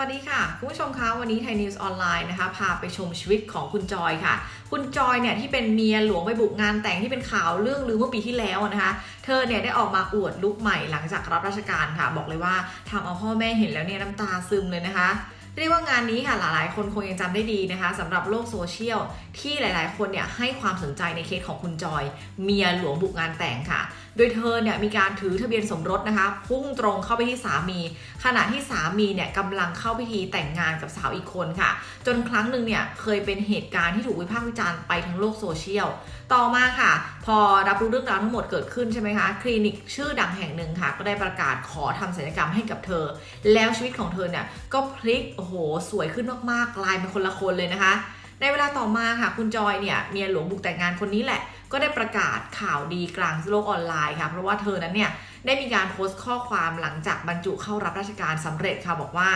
วัสดีค่ะ คุณผู้ชมคะวันนี้ไทยนิวส์ออนไลน์นะคะ พาไปชมชีวิตของคุณจอยค่ะ คุณจอยเนี่ยที่เป็นเมียหลวงไปบุกงานแต่งที่เป็นข่าวเรื่องลือเมื่อปีที่แล้วนะคะ เธอเนี่ยได้ออกมาอวดลุกใหม่หลังจากรับราชการค่ะ บอกเลยว่าทำเอาพ่อแม่เห็นแล้วเนี่ยน้ำตาซึมเลยนะคะ เรียกว่างานนี้ค่ะหลายๆ คนคงยังจำได้ดีนะคะสำหรับโลกโซเชียลที่หลายๆ คนเนี่ยให้ความสนใจในเคสของคุณจอย เมียหลวงบุกงานแต่งค่ะ โดยเธอเนี่ยมีการถือทะเบียนสมรสนะคะ พุ่งตรงเข้าไปที่สามี ขณะที่สามีเนี่ยกำลังเข้าพิธีแต่งงานกับสาวอีกคนค่ะ จนครั้งหนึ่งเนี่ยเคยเป็นเหตุการณ์ที่ถูกวิพากษ์วิจารณ์ไปทั้งโลกโซเชียลต่อมาค่ะ พอรับรู้เรื่องราวทั้งหมดเกิดขึ้นใช่ไหมคะคลินิกชื่อดังแห่งหนึ่งค่ะ ก็ได้ประกาศขอทำศัลยกรรมให้กับเธอ แล้วชีวิตของเธอเนี่ยก็พลิกโอ้โห สวยขึ้นมากๆกลายเป็นคนละคนเลยนะคะ ในเวลาต่อมาค่ะคุณจอยเนี่ยเมียหลวงบุกแต่งงานคนนี้แหละ ก็ได้ประกาศข่าวดีกลางโลกออนไลน์ค่ะ เพราะว่าเธอนั้นเนี่ย ได้มีการโพสต์ข้อความหลังจากบรรจุเข้ารับราชการสำเร็จค่ะบอกว่า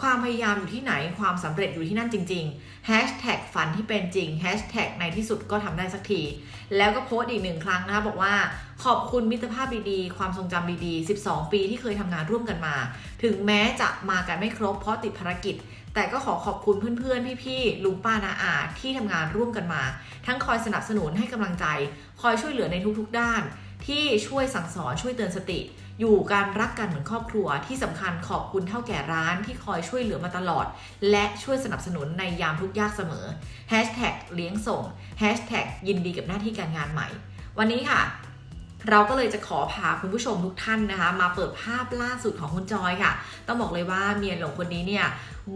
ความพยายามอยู่ที่ไหนความสำเร็จอยู่ที่นั่นจริงๆแฮชแท็กฝันที่เป็นจริงแฮชแท็กในที่สุดก็ทำได้สักที แล้วก็โพสต์อีกหนึ่งครั้งนะคะบอกว่าขอบคุณมิตรภาพดีๆ ความทรงจำดีๆ 12 ปีที่เคยทำงานร่วมกันมา ถึงแม้จะมากันไม่ครบเพราะติดภารกิจแต่ก็ขอขอบคุณเพื่อนๆ พี่ๆ ลุงป้านาอาที่ทำงานร่วมกันมา ทั้งคอยสนับสนุนให้กำลังใจ คอยช่วยเหลือในทุกๆด้าน ที่ช่วยสั่งสอนช่วยเตือนสติ อยู่การรักกันเหมือนครอบครัวที่สำคัญขอบคุณเท่าแก่ร้านที่คอยช่วยเหลือมาตลอด และช่วยสนับสนุนในยามทุกยากเสมอ Hashtag เลี้ยงส่ง Hashtag ยินดีกับหน้าที่การงานใหม่ วันนี้ค่ะ เราก็เลยจะขอพาคุณผู้ชมทุกท่านนะคะ มาเปิดภาพล่าสุดของคุณจอยค่ะ ต้องบอกเลยว่าเมียหลวงคนนี้เนี่ย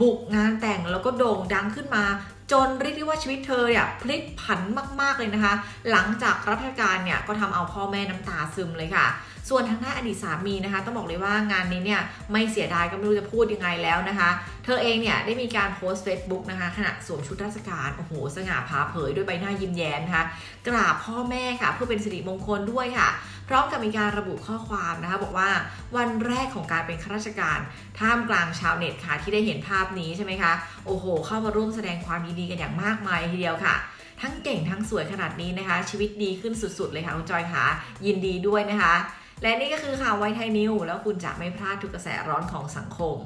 บุกงานแต่งแล้วก็โด่งดังขึ้นมา จนเรียกได้ว่าชีวิตเธอเนี่ยพลิกผันมากๆเลยนะคะ หลังจากรับราชการเนี่ยก็ทำเอาพ่อแม่น้ำตาซึมเลยค่ะ ส่วนทางด้านอดีตสามีนะคะ ต้องบอกเลยว่างานนี้เนี่ยไม่เสียดายก็ไม่รู้จะพูดยังไงแล้วนะคะ เธอเองเนี่ยได้มีการโพสต์ Facebook นะคะขณะสวมชุดราชการโอ้โหสง่าผ่าเผยด้วยใบหน้ายิ้มแย้มนะคะกราบพ่อแม่ค่ะ เพื่อเป็นสิริมงคลด้วยค่ะพร้อมกับมีการระบุข้อความนะคะ บอกว่าวันแรกของการเป็นข้าราชการท่ามกลางชาวเน็ตค่ะที่ได้เห็นภาพนี้ใช่ไหมคะโอ้โห เข้ามาร่วมแสดงความยินดีดีกันอย่างมากมายทีเดียวค่ะ ทั้งเก่งทั้งสวยขนาดนี้นะคะ ชีวิตดีขึ้นสุดๆเลยค่ะคุณจอยค่ะยินดีด้วยนะคะ และนี่ก็คือข่าวไวไทยนิวแล้วคุณจะไม่พลาดทุกกระแสร้อนของสังคม